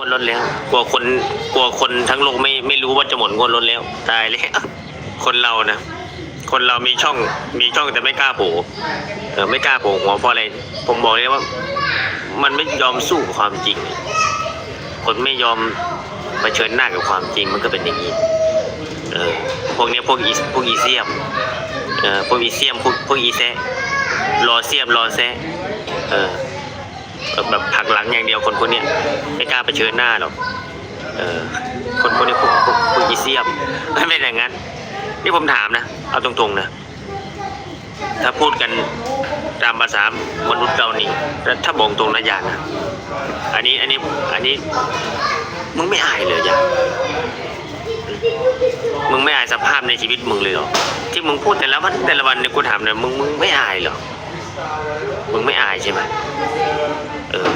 งวดรถแล้ว กลัวคนกลัวคนทั้งโลกไม่ไม่รู้ว่าจะหมดงวดรถแล้ว ตายแล้วคนเรานะคนเรามีช่องมีช่องแต่ไม่กล้าโผล่เออไม่กล้าโผล่หัวเพราะอะไรผมบอกเลยว่า มันไม่ยอมสู้กับความจริง คนไม่ยอมเผชิญหน้ากับความจริงมันก็เป็นอย่างนี้เออพวกนี้พวกอีพวกอีเซียมเออพวกอีเซียมพวกพวกอีแซะรอเซียมรอแซะเออ แบบผลักหลังอย่างเดียวคนคนนี้ไม่กล้าไปเชิญหน้าหรอกเออคนคนนี้พวกพวกพวกอีเซียมไม่เป็นอย่างนั้น นี่ผมถามนะ เอาตรงๆนะ ถ้าพูดกันตามภาษามนุษย์เรานี่ถ้าบอกตรงนะยานนะอันนี้อันนี้อันนี้มึงไม่อายเลยยานมึงไม่อายสภาพในชีวิตมึงเลยหรอที่มึงพูดแต่ละวันแต่ละวันเนี่ยกูถามเนี่ยมึงมึงไม่อายหรอมึงไม่อายใช่ไหม เออ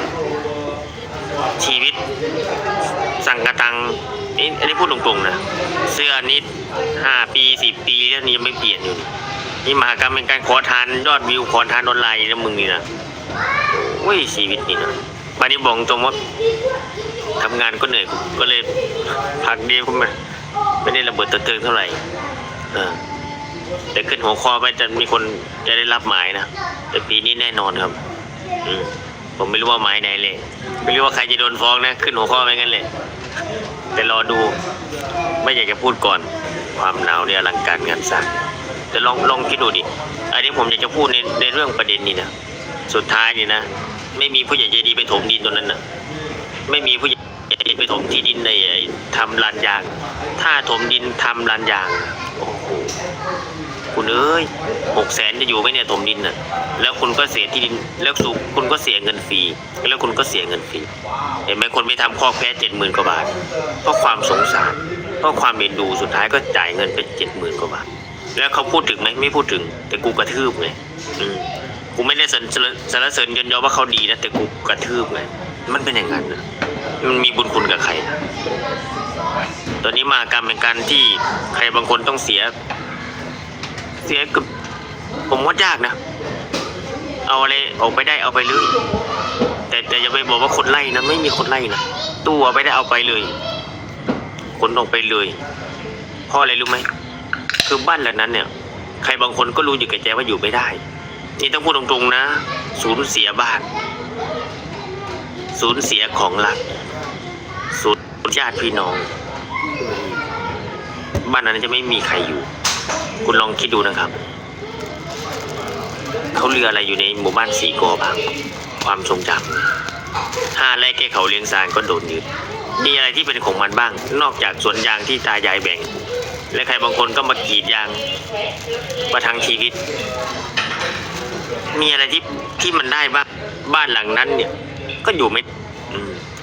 ชีวิต สั่งกระตังนี่อันนี้พูดตรงๆนะเสื้อนิดห้าปีสิบปีแล้วนี่ยังไม่เปลี่ยนอยู่นี่มหากรรมเป็นการขอทานยอดวิวขอทานออนไลน์นะมึงนี่นะโอ้ยชีวิตนี่นะวันนี้บอกตรงว่าทำงานก็เหนื่อยก็เลยพักเดียวไม่ไม่ได้ระเบิดตะเติงเท่าไหร่เออแต่ขึ้นหัวข้อไปจะมีคนจะได้รับหมายนะแต่ปีนี้แน่นอนครับ อืม ผมไม่รู้ว่าหมายไหนเลย ไม่รู้ว่าใครจะโดนฟ้องนะ ขึ้นหัวข้อไปงั้นเลย แต่รอดู ไม่อยากจะพูดก่อน ความหนาวเนี่ยอลังการงานสร้างแต่ลองลองคิดดูดิ อันนี้ผมอยากจะพูดในในเรื่องประเด็นนี้นะ สุดท้ายนี่นะ ไม่มีผู้ใหญ่ใจดีไปถมดินตรงนั้นนะไม่มีผู้ใหญ่ใจดีไปถมที่ดินในทำลานยาง ถ้าถมดินทำลานยาง โอ้โห คุณเอ้ยหกแสนจะอยู่ไหมเนี่ยถมดินน่ะ แล้วคุณก็เสียที่ดิน แล้วสุคุณก็เสียเงินฟรี แล้วคุณก็เสียเงินฟรี เห็นไหมคนไปทำคอแพ้เจ็ดหมื่นกว่าบาท เพราะความสงสาร เพราะความเอ็นดู สุดท้ายก็จ่ายเงินไปเจ็ดหมื่นกว่าบาท แล้วเขาพูดถึงไหมไม่พูดถึง แต่กูกระทืบไงอืมกูไม่ได้สรรเสริญสรรเสริญกันยอว่าเขาดีนะ แต่กูกระทืบไง มันเป็นอย่างนั้นนะมันมีบุญคุณกับใคร ตอนนี้มากรรมเป็นการที่ใครบางคนต้องเสีย เสียกับผมว่ายากนะ เอาอะไรออกไปได้เอาไปเลย แต่แต่อย่าไปบอกว่าคนไล่นะไม่มีคนไล่นะตัวไปได้เอาไปเลยคนออกไปเลยเพราะอะไรรู้ไหมคือบ้านหลังนั้นเนี่ย ใครบางคนก็รู้อยู่แก่ใจว่าอยู่ไม่ได้ นี่ต้องพูดตรงๆนะ สูญเสียบ้าน สูญเสียของรักสูญญาติพี่น้อง บ้านนั้นจะไม่มีใครอยู่ คุณลองคิดดูนะครับ เขาเรืออะไรอยู่ในหมู่บ้านสีกอบ้างความทรงจำห้าไร่แก้เขาเลี้ยงซานก็โดนยึดมีอะไรที่เป็นของมันบ้าง นอกจากสวนยางที่ตายายแบ่ง และใครบางคนก็มากรีดยางมาทางชีวิต มีอะไรที่ที่มันได้บ้างบ้านหลังนั้นเนี่ย ก็อยู่ไม่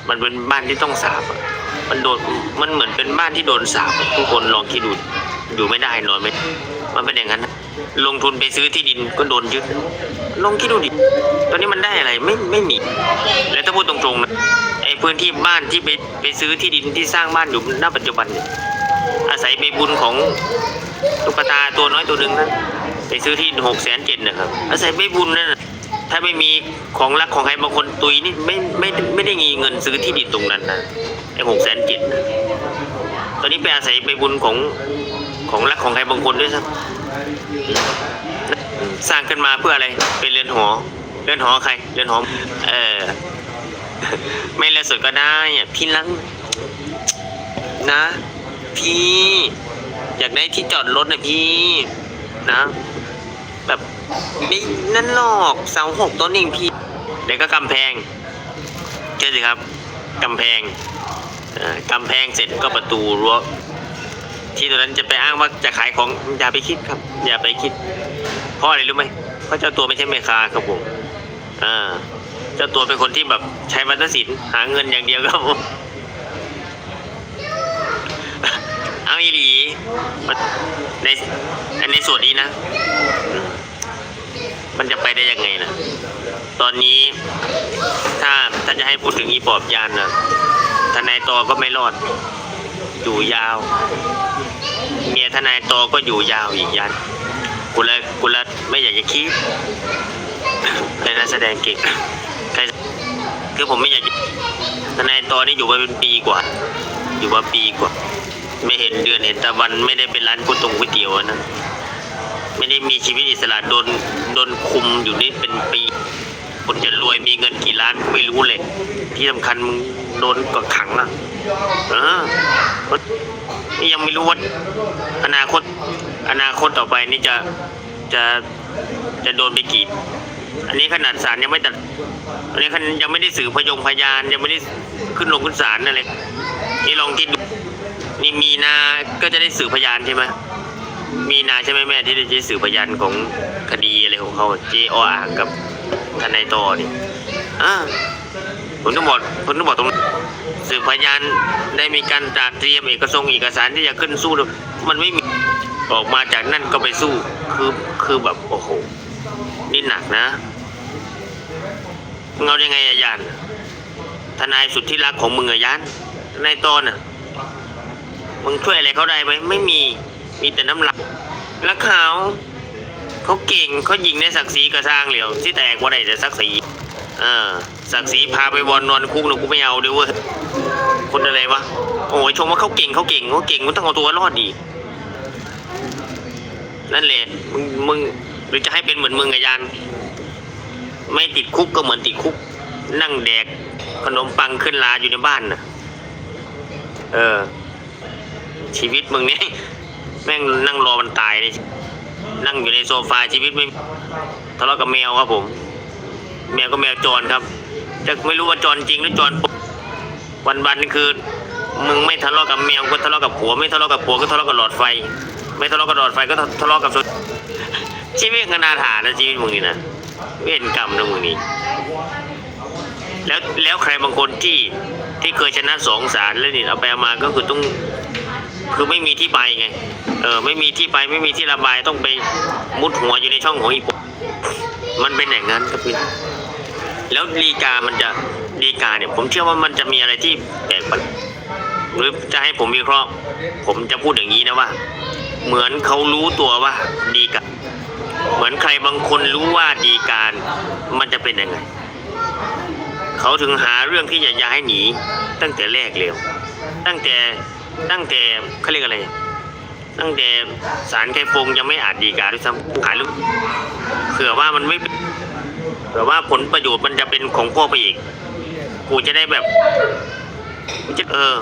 มันเป็นบ้านที่ต้องสาบมันโดนมันเหมือนเป็นบ้านที่โดนสาบทุกคนลองคิดดู อยู่ไม่ได้นอนไม่มันเป็นอย่างนั้นนะลงทุนไปซื้อที่ดินก็โดนยึดลองคิดดูดิตอนนี้มันได้อะไรไม่ไม่มี แล้วถ้าพูดตรงๆนะไอ้พื้นที่บ้านที่ไปไปซื้อที่ดินที่สร้างบ้านอยู่ณปัจจุบันเนี่ยอาศัยใบบุญของตุ๊กตาตัวน้อยตัวหนึ่งนั้นไปซื้อที่หกแสนเจ็ดนะครับ อาศัยใบบุญนั่นถ้าไม่มีของรักของใครบางคนตุยนี่ไม่ไม่ไม่ได้มีเงินซื้อที่ดินตรงนั้นนะไอ้หกแสนเจ็ดตอนนี้ไปอาศัยใบบุญของ ของรักของใครบางคนด้วยซ้ำสร้างขึ้นมาเพื่ออะไร เป็นเรือนหอ เรือนหอใคร เรือนหอ เออ ไม่เรือนสดก็ได้อะพี่ลังนะ พี่ อยากได้ที่จอดรถนะพี่ นะ แบบไม่นั่นหรอกเสาหกต้นเองพี่เดี๋ยวก็กำแพงเชื่อสิครับกำแพงเอ่อกำแพงเสร็จก็ประตูรั้ว ที่ตอนนั้นจะไปอ้างว่าจะขายของอย่าไปคิดครับ อย่าไปคิด เพราะอะไรรู้ไหมเพราะเจ้าตัวไม่ใช่แม่ค้าครับผมอ่าเจ้าตัวเป็นคนที่แบบใช้วัฒนศิลป์หาเงินอย่างเดียวครับผมเอาอีหลีในอันในส่วนนี้นะ มันจะไปได้ยังไงนะตอนนี้ถ้าถ้าจะให้พูดถึงอีปอบยานนะทนายตอก็ไม่รอดอยู่ยาว เมียทนายตอก็อยู่ยาวอีกยันกูเละกูเละไม่อยากจะคิดเป็นนักแสดงเก่งใครคือผมไม่อยากจะทนายตอนนี้อยู่มาเป็นปีกว่า อยู่มาปีกว่า ไม่เห็นเดือนเห็นตะวันไม่ได้เป็นร้านก๋วยตงก๋วยเตี๋ยวนะไม่ได้มีชีวิตอิสระโดนโดนคุมอยู่นี่เป็นปีคนจะรวยมีเงินกี่ล้านไม่รู้เลย ที่สำคัญมึงโดนกักขังอะ เออ ยังไม่รู้ว่าอนาคต อนาคตต่อไปนี่จะจะจะโดนไปกี่อันนี้ขนาดศาลยังไม่ตัด อันนี้ขนยังไม่ได้สื่อพยงพยานยังไม่ได้ขึ้นลงขึ้นศาลอะไรนี่ลองคิดดูนี่มีนา ก็จะได้สื่อพยานใช่ไหมมีนาใช่ไหมแม่ที่ได้สื่อพยานของคดีอะไรของเขาเจออ่างกับทนายตอนี่อ่าผมต้องบอกผมต้องบอกตรง สืบพยานได้มีการจัดเตรียมเอกสงเอกสารที่จะขึ้นสู้มันไม่มีออกมาจากนั่นก็ไปสู้ คือคือแบบโอ้โหนี่หนักนะมึงายังไงอะยานทนายสุดที่รักของมึงอะยานทนายตอนอะมึงช่วยอะไรเขาได้ไหมไม่มีมีแต่น้ำลายแล้วเขาเขาเก่งเขายิงในศักดิ์ศรีกระสร้างเหลียวที่แตกว่าได้แต่ศักดิ์ศรี เออศักดิ์ศรีพาไปวอนนอนคุกหนูกูไม่เอาด้วยเว้ยคนอะไรวะโอ้ยชมว่าเขาเก่งเขาเก่งเขาเก่งมันต้องเอาตัวรอดดี นั่นแหละมึงมึงหรือจะให้เป็นเหมือนมึงอะยันไม่ติดคุกก็เหมือนติดคุก นั่งแดกขนมปังขึ้นลาอยู่ในบ้านน่ะเออ ชีวิตมึงนี่แม่งนั่งรอมันตายเลยนั่งอยู่ในโซฟาชีวิตไม่ทะเลาะกับแมวครับผม แมวก็แมวจรครับ จะไม่รู้ว่าจรจริงหรือจรวันวันๆคือ มึงไม่ทะเลาะกับแมวก็ทะเลาะกับผัว ไม่ทะเลาะกับผัวก็ทะเลาะกับหลอดไฟ ไม่ทะเลาะกับหลอดไฟก็ทะเลาะกับสุดชีวิตขนาถานะชีวิตมึงนี่นะเวรกรรมนะมึงนี่แล้วแล้วใครบางคนที่ที่เคยชนะสองศาลแล้วนี่เอาไปเอามาก็คือต้องคือไม่มีที่ไปไง เออไม่มีที่ไปไม่มีที่ระบายต้องไปมุดหัวอยู่ในช่องของอีปกมันเป็นอย่างนั้นครับพี่ แล้วดีกามันจะดีกาเนี่ย ผมเชื่อว่ามันจะมีอะไรที่แปลกหรือจะให้ผมวิเคราะห์ ผมจะพูดอย่างนี้นะว่า เหมือนเขารู้ตัวว่าดีกาเหมือนใครบางคนรู้ว่าดีการมันจะเป็นยังไงเขาถึงหาเรื่องที่จะย้ายหนี ตั้งแต่แรกเลยตั้งแต่ตั้งแต่เขาเรียกอะไร ตั้งแต่ศาลไคฟงยังไม่อาจดีการด้วยซ้ำหาเรื่องเผื่อว่ามันไม่ แต่ว่าผลประโยชน์มันจะเป็นของพ่อไปอีก กูจะได้แบบจะเออ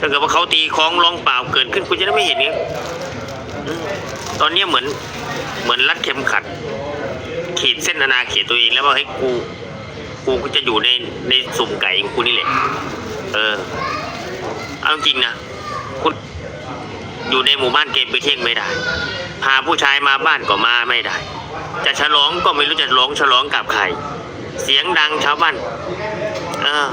ถ้าเกิดว่าเขาตีคล้องร้องเปล่าเกิดขึ้นกูจะได้ไม่เห็นนี้ยตอนเนี้ยเหมือนเหมือนรัดเข็มขัด ขีดเส้นอนาเขตตัวเองแล้วว่าให้ยกู กูก็จะอยู่ในในสุ่มไก่ของกูนี่แหละ เออ เอาจริงนะคุณอยู่ในหมู่บ้านเกมไปเที่ยงไม่ได้ พาผู้ชายมาบ้านก็มาไม่ได้ จะฉลองก็ไม่รู้จะฉลองฉลองกับใคร เสียงดังชาวบ้านเออ